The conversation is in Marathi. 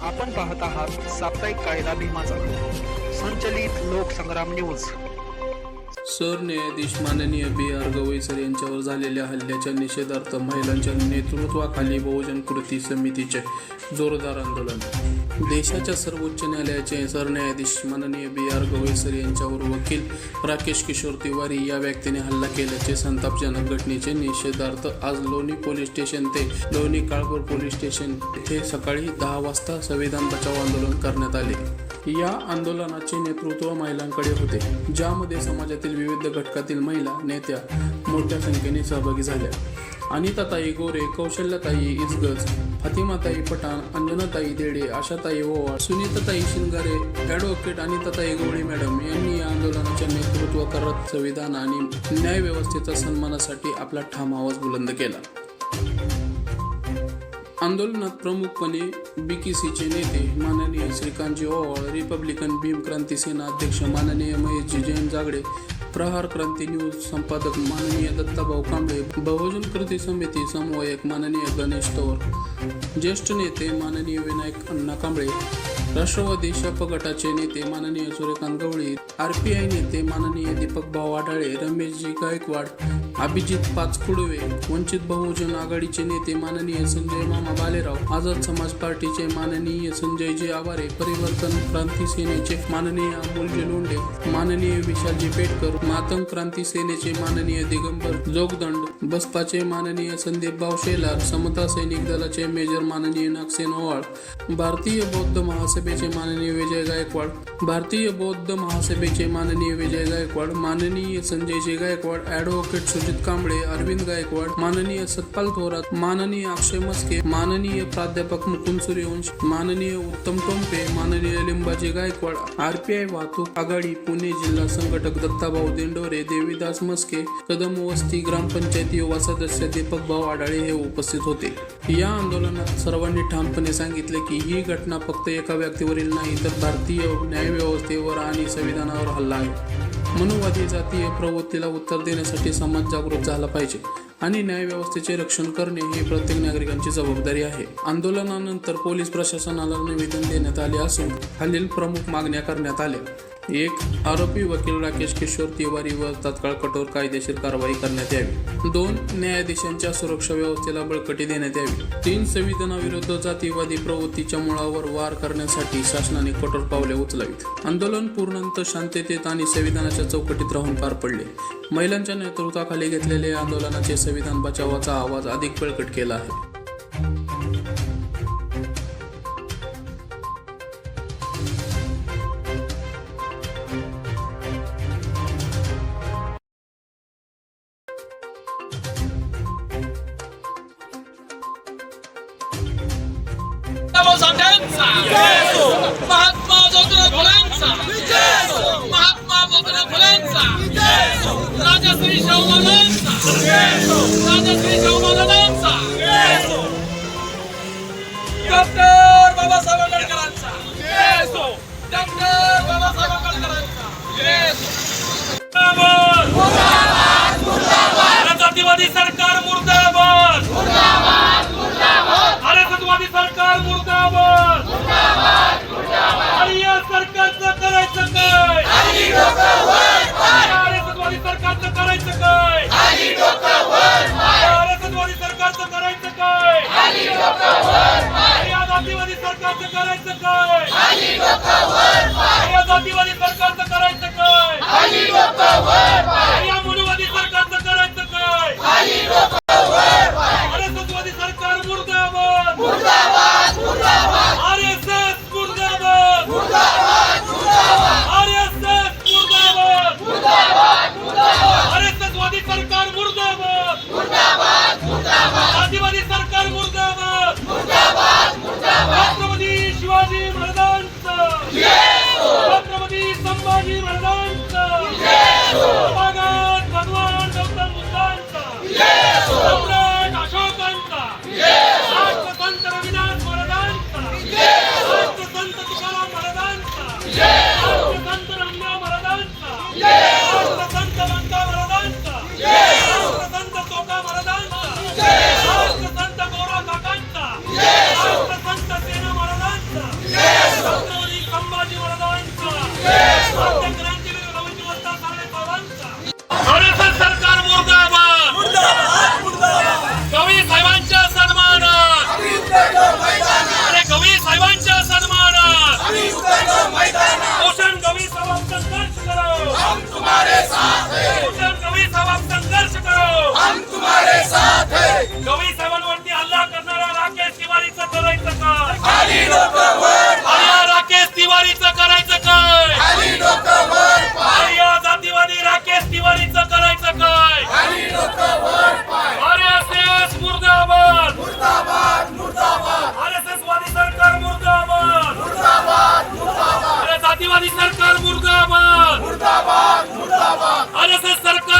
आपण पाहत आहात साप्ताहिक कायदा भीमाचा. संचलित लोकसंग्राम न्यूज सरन्यायाधीश माननीय बी आर गवईसर यांच्यावर झालेल्या हल्ल्याच्या निषेधार्थ महिलांच्या नेतृत्वाखाली बहुजन कृती समितीचे जोरदार आंदोलन. देशाच्या सर्वोच्च न्यायालयाचे सरन्यायाधीश माननीय बी आर गवईसर यांच्यावर वकील राकेश किशोर तिवारी या व्यक्तीने हल्ला केल्याचे संतापजनक घटनेचे निषेधार्थ आज लोणी पोलीस स्टेशन ते लोणी काळपूर पोलीस स्टेशन येथे सकाळी दहा वाजता संविधान बचाव आंदोलन करण्यात आले. या आंदोलनाचे नेतृत्व महिलांकडे होते ज्यामध्ये समाजातील विविध घटकातील महिला नेत्या मोठ्या संख्येने सहभागी झाल्या. अनिताताई गोरे कौशल्यताई इजगज फातिमाताई पठाण अंजनाताई देडे आशाताई ओवाळ सुनीताताई शिंगारे ॲडव्होकेट अनिताताई गवळी मॅडम यांनी या आंदोलनाचे नेतृत्व करत संविधान आणि न्यायव्यवस्थेच्या सन्मानासाठी आपला ठाम आवाज बुलंद केला. आंदोलनात प्रमुखपणे बीकेसीचे नेते माननीय श्रीकांतजी ओवाळ रिपब्लिकन भीम क्रांती सेना अध्यक्ष माननीय महेशजी जयंत जागडे प्रहार क्रांती न्यूज संपादक माननीय दत्ताभाऊ कांबळे बहुजन कृती समिती समन्वयक माननीय गणेश तोर ज्येष्ठ नेते माननीय विनायक अण्णा कांबळे राष्ट्रवादी शप गटाचे नेते माननीय Suryakant Gawali R P I नेते माननीय दीपक भाऊ आढाळे रमेशजी गायकवाड अभिजित पाचकुडवे वंचित बहुजन आघाडीचे नेते माननीय संजय मामा बालेराव आझाद समाज पार्टीचे माननीय संजयजी आवारे परिवर्तन क्रांती सेनेचे माननीय अमोलजी लोंढे माननीय विशालजी पेटकर मातंग क्रांती सेनेचे माननीय दिगंबर जोगदंड बसपाचे माननीय संदीप भाऊ शेलार समता सैनिक दलाचे मेजर माननीय नागसेन ओवाळ भारतीय बौद्ध महासभेचे माननीय विजय गायकवाड भारतीय बौद्ध महासभेचे माननीय विजय गायकवाड माननीय संजयजी गायकवाड ॲडव्होकेट सुजित कांबळे अरविंद गायकवाड माननीय सतपाल थोरात माननीय अक्षय मस्के माननीय प्राध्यापक मुकुंद सूर्यवंश माननीय उत्तम टोंपे माननीय लिंबाजी गायकवाड आरपीआय वाहतूक आघाडी पुणे जिल्हा संघटक दत्ताभाऊ दिंडोरे देवीदास मस्के कदम वस्ती ग्रामपंचायती युवा सदस्य दीपक भाऊ आढाळे हे उपस्थित होते. या आंदोलनात सर्वांनी ठामपणे सांगितले की ही घटना फक्त एका व्यक्तीवरील नाही तर भारतीय न्यायव्यवस्थेवर आणि संविधानावर हल्ला आहे. मनुवादी जातीय प्रवृत्तीला उत्तर देण्यासाठी समाज जागृत झाला पाहिजे आणि न्यायव्यवस्थेचे रक्षण करणे ही प्रत्येक नागरिकांची जबाबदारी आहे. आंदोलनानंतर पोलीस प्रशासनाला निवेदन देण्यात आले असून खालील प्रमुख मागण्या करण्यात आल्या. एक आरोपी वकील राकेश किशोर तिवारीवर तात्काळ कठोर कायदेशीर कारवाई करण्यात यावी. दोन न्यायाधीशांच्या सुरक्षा व्यवस्थेला बळकटी देण्यात यावी. तीन संविधानाविरुद्ध जातीवादी प्रवृत्तीच्या मुळावर वार करण्यासाठी शासनाने कठोर पावले उचलावीत. आंदोलन पूर्णतः शांततेत आणि संविधानाच्या चौकटीत राहून पार पडले. महिलांच्या नेतृत्वाखाली घेतलेल्या आंदोलनाचे संविधान बचावाचा आवाज अधिक बळकट केला आहे. भाऊ साठ्यांचा महात्मा ज्योतिराव फुलेंचा. महात्मा ज्योतिराव फुलेंचा. राजश्री शाहू महाराजांचा राजश्री करायचं काय भारतवादी सरकारचं करायचं काय? जातीवादी सरकारचं करायचं काय? जातीवादी सरकार मुर्दाबाद मुर्दाबाद मुर्दाबाद आर एस एस सरकार